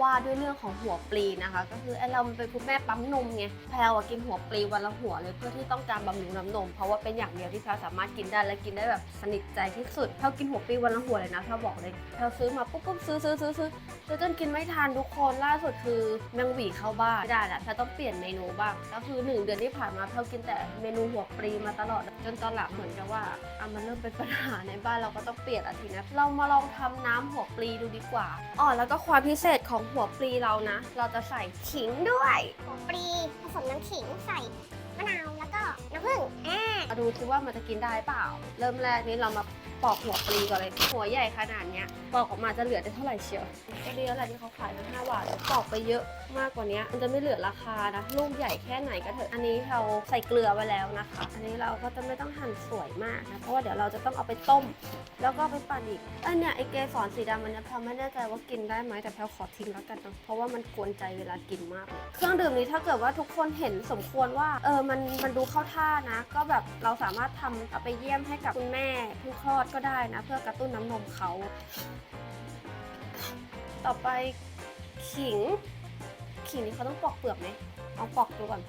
ว่าด้วยเรื่องของหัวปลีนะคะ ก็คือไอเราเป็นคุณแม่ปั๊มนมไงแพลวกินหัวปลีวันละหัวเลยเพื่อที่ต้องการบำรุงน้ำนม เพราะว่าเป็นอย่างเดียวที่แพลวสามารถกินได้และกินได้แบบสนิทใจที่สุดแพลวกินหัวปลีวันละหัวเลยนะแพลวบอกเลยแพลวซื้อมาปุ๊บปุ๊บซื้อซื้อซื้อซื้อจนกินไม่ทันทุกคนล่าสุดคือแมงหวีเข้าบ้านไม่ได้ละแพลวต้องเปลี่ยนเมนูบ้างก็คือหนึ่งเดือนที่ผ่านมาแพลวกินแต่เมนูหัวปลีมาตลอด จนตอนหลังเหมือนกับว่าอะมันเริ่มเป็นปัญหาในบ้านเราก็ต้องเปลี่ยนอะทีนะเรามาลองทำน้ำหัวปลีดูดีกว่าอ๋อแล้วก็ความพิเศษของหัวปลีเรานะ เราจะใส่ขิงด้วย หัวปลีผสมน้ำขิงใส่มะนาวแล้วก็น้ำผึ้งอ่ามาดูซิว่ามันจะกินได้เปล่า เริ่มแรกนี้เรามา ปอกหัวปลีก่อนเลยหัวใหญ่ขนาดเนี้ยปอกออกมาจะเหลือได้เท่าไหร่เชียวก็ดีแล้วแหละที่เขาขายมาบาทปอกไปเยอะมากกว่านี้มันจะไม่เหลือราคานะลูกใหญ่แค่ไหนก็เถอะอันนี้เราใส่เกลือไว้แล้วนะคะ อันนี้เราก็จะไม่ต้องหั่นสวยมากนะเพราะว่าเดี๋ยวเราจะต้องเอาไปต้ม แล้วก็ไปปั่นอีกอันเนี้ยไอเกสรสีดำมันนี่ยแพลไม่แน่ใจว่ากินได้ไหมแต่แพลขอทิ้งแล้วกันเนะเพราะว่ามันกวนใจเวลากินมากเลยเครื่องดื่มนี้ถ้าเกิดว่าทุกคนเห็นสมควรว่าเออมันมันดูเข้าท่านะ ก็แบบเราสามารถทำเอาไปเยี่ยมให้กับคุณแม่เพิ่งคลอดก็ได้นะ เพื่อกระตุ้นน้ำนมเขา ต่อไปขิง ขิงนี่เขาต้องปอกเปลือกไหมเอาปอกดูก่อน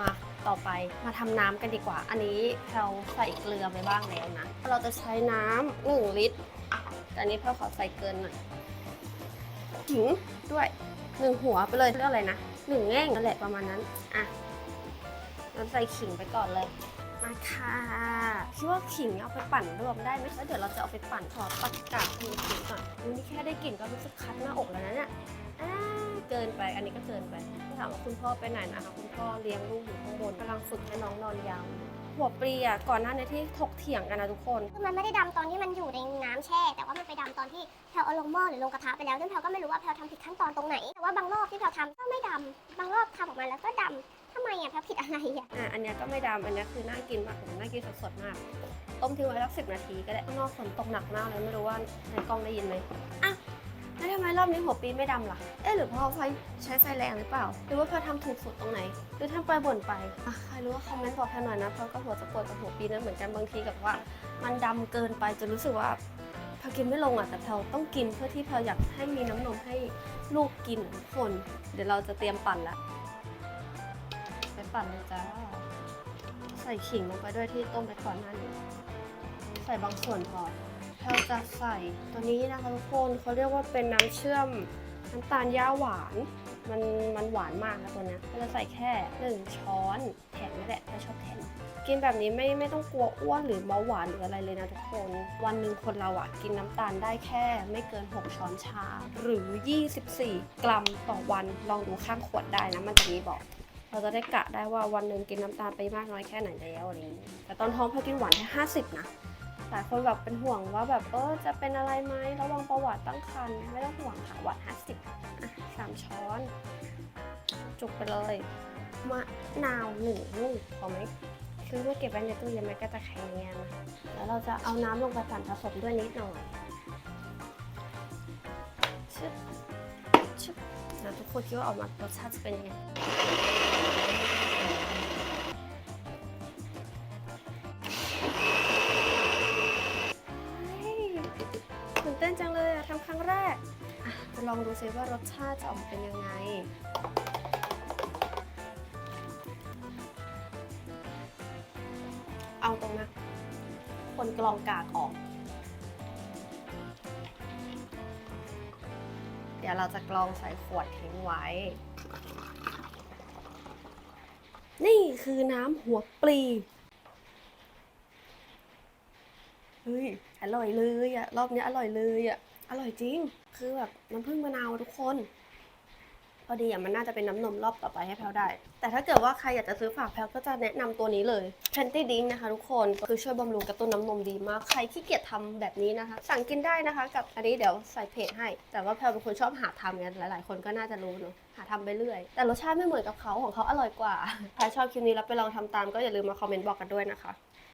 มาต่อไปมาทำน้ำกันดีกว่า อันนี้เราใส่เกลือไปบ้างแล้วนะ เราจะใช้น้ำหนึ่งลิตร แต่นนี้เราขอใส่เกินหน่อยขิงด้วยหนึ่งหัวไปเลยเรียกอะไรนะหนึ่งแง่งนั่นแหละประมาณนั้น อะเราใส่ขิงไปก่อนเลย มาค่ะคิดว่าขิงเอาไปปั่นรวมได้ไหมแล้วเดี๋ยวเราจะเอาไปปั่นขอปักกาดขิงก่อนอุ๊ยนี่แค่ได้กลิ่นก็รู้สึกคันหน้าอกแล้วนะเนี่ยเกินไป อันนี้ก็เกินไปถามว่าคุณพ่อไปไหนนะคะคุณพ่อเลี้ยงลูกอยู่ข้างบนกำลังฝึกให้น้องนอนยาวหัวปลีอะก่อนหน้านี้ที่ถกเถียงกันนะทุกคนคือมันไม่ได้ดำตอนที่มันอยู่ในน้ำแช่ แต่ว่ามันไปดำตอนที่แพลเอาลงหม้อหรือลงกระทะไปแล้วซึ่งแพลก็ไม่รู้ว่าแพลทำผิดขั้นตอนตรงไหนแต่ว่าบางรอบที่แพลทำก็ไม่ดำบางรอบทำออกมาแล้วก็ดำ ไมอะแพลผิดอะไรอะ อะอันเนี้ยก็ไม่ดำอันเนี้ยคือน่ากินมากผมน่ากินสดๆมาก ต้มทิ้งไว้สักสิบนาทีก็ได้ข้างนอกฝนตกหนักมากเลยไม่รู้ว่าในกล้องได้ยินไหมอะแล้วทำไมรอบนี้หัวปีไม่ดำล่ะ เอ๊ะหรือเพราะไฟใช้ไฟแรงหรือเปล่า หรือว่าเพอทำถูกสุดตรงไหน หรือทำไปบ่นไปอะใครรู้ว่าคอมเมนต์บอกแพรหน่อยนะเพราะก็หัวจะปวดกับหัวปีนั้นเหมือนกันบางทีกับว่า มันดำเกินไปจนรู้สึกว่าแพรกินไม่ลงอะแต่แพรต้องกินเพื่อที่แพรอยากให้มีน้ำนมให้ลูกกินทุกคน เดี๋ยวเราจะเตรียมปั่นละไปั่นเลยจ้า ใส่ขิงลงไปด้วยที่ต้มไปก่อนหน้านี้ ใส่บางส่วนพอเราจะใส่ตัวนี้นะคะทุกคนเขาเรียกว่าเป็นน้ำเชื่อมน้ำตาลย่าหวาน มันมันหวานมากนะตัวนี้เราจะใส่แค่หนึ่งช้อนแถมนี่แหละถ้าชอบแถมกินแบบนี้ไม่ไม่ต้องกลัวอ้วนหรือเบาหวานหรืออะไรเลยนะทุกคน วันหนึ่งคนเราอะกินน้ำตาลได้แค่ ไม่เกิน 6 ช้อนชา หรือ 24 กรัมต่อวันลองดูข้างขวดได้นะมันจะมีบอก เราจะได้กะได้ว่าวันหนึ่งกินน้ำตาลไปมากน้อยแค่ไหนแล้วอะไรอย่างนี้แต่ตอนท้องพอกินหวานแค่50นะหลายคนแบบเป็นห่วงว่าแบบเออจะเป็นอะไรไหมระวังประวัติตั้งครรภ์ไม่ต้องห่วงค่ะหวาน50อะสามช้อน จุกไปเลยมะนาวหนึ่งลูกพอไหมคือเมื่อเก็บไว้ในตู้เย็นมันก็จะแข็งอย่างเงี้ยนะแล้วเราจะเอาน้ำลงไปปั่นผสมด้วยนิดหน่อย บแล้วทุกคนคิดว่าออกมารสชาติจะเป็นยังไงตื่นเต้นจังเลยอะทำครั้งแรกอะมาลองดูซิว่ารสชาติจะออกมาเป็นยังไงเอาตรงนะ คนกรองกากออก ดี๋ยวเราจะกรองใส่ขวดทิ้งไว้ นี่คือน้ำหัวปลีเฮ้ยอร่อยเลยอะรอบนี้อร่อยเลยอะอร่อยจริง คือแบบน้ำผึ้งมะนาวทุกคน พอดีอะมันน่าจะเป็นน้ำนมรอบต่อไปให้แพลวได้ แต่ถ้าเกิดว่าใครอยากจะซื้อฝากแพลวก็จะแนะนำตัวนี้เลย p พนตี้ดิงนะคะทุกคนคือช่วยบำรุงกระตุ้นน้ำนมดีมาก ใครขี้เกียจทำแบบนี้นะคะ สั่งกินได้นะคะ กับอันนี้เดี๋ยวใส่เพจให้ แต่ว่าแพลวเป็นคนชอบหาทำกันหลาย ๆ คนก็น่าจะรู้เนอะหาทำไปเรื่อย แต่รสชาติไม่เหมือนกับเขาของเขาอร่อยกว่า ใครชอบคลิปนี้แล้วไปลองทำตามก็อย่าลืมมาคอมเมนต์บอกกันด้วยนะคะ